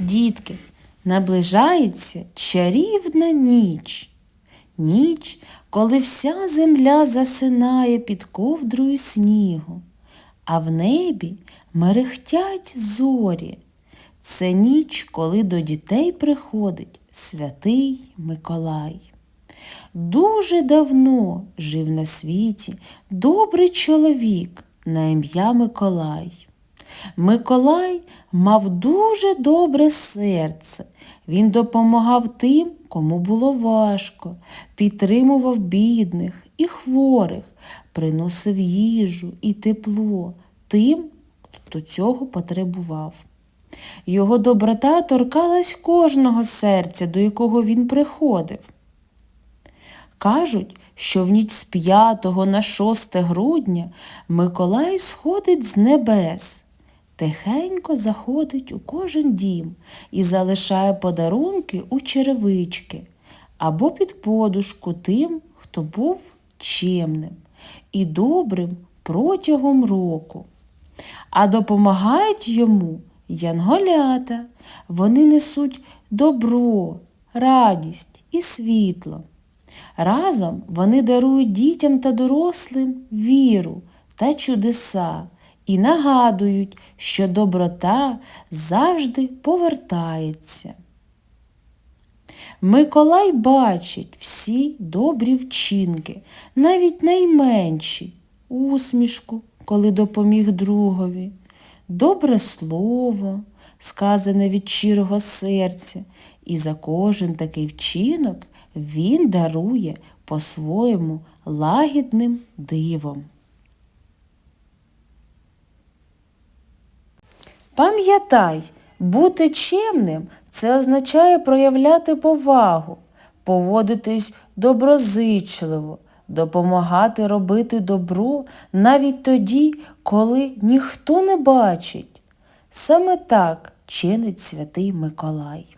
Дітки, наближається чарівна ніч. Ніч, коли вся земля засинає під ковдрою снігу, а в небі мерехтять зорі. Це ніч, коли до дітей приходить святий Миколай. Дуже давно жив на світі добрий чоловік на ім'я Миколай. Миколай мав дуже добре серце. Він допомагав тим, кому було важко, підтримував бідних і хворих, приносив їжу і тепло тим, хто цього потребував. Його доброта торкалась кожного серця, до якого він приходив. Кажуть, що в ніч з 5 на 6 грудня Миколай сходить з небес, тихенько заходить у кожен дім і залишає подарунки у черевички або під подушку тим, хто був чемним і добрим протягом року. А допомагають йому янголята. Вони несуть добро, радість і світло. Разом вони дарують дітям та дорослим віру та чудеса і нагадують, що доброта завжди повертається. Миколай бачить всі добрі вчинки, навіть найменші усмішку, коли допоміг другові, добре слово, сказане від щирого серця, і за кожен такий вчинок він дарує по-своєму лагідним дивом. Пам'ятай, бути чемним це означає проявляти повагу, поводитись доброзичливо, допомагати робити добро навіть тоді, коли ніхто не бачить. Саме так чинить святий Миколай.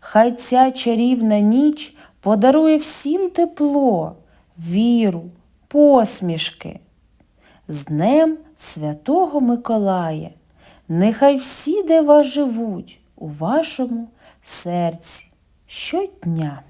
Хай ця чарівна ніч подарує всім тепло, віру, посмішки. З Днем Святого Миколая, нехай всі дива живуть у вашому серці щодня.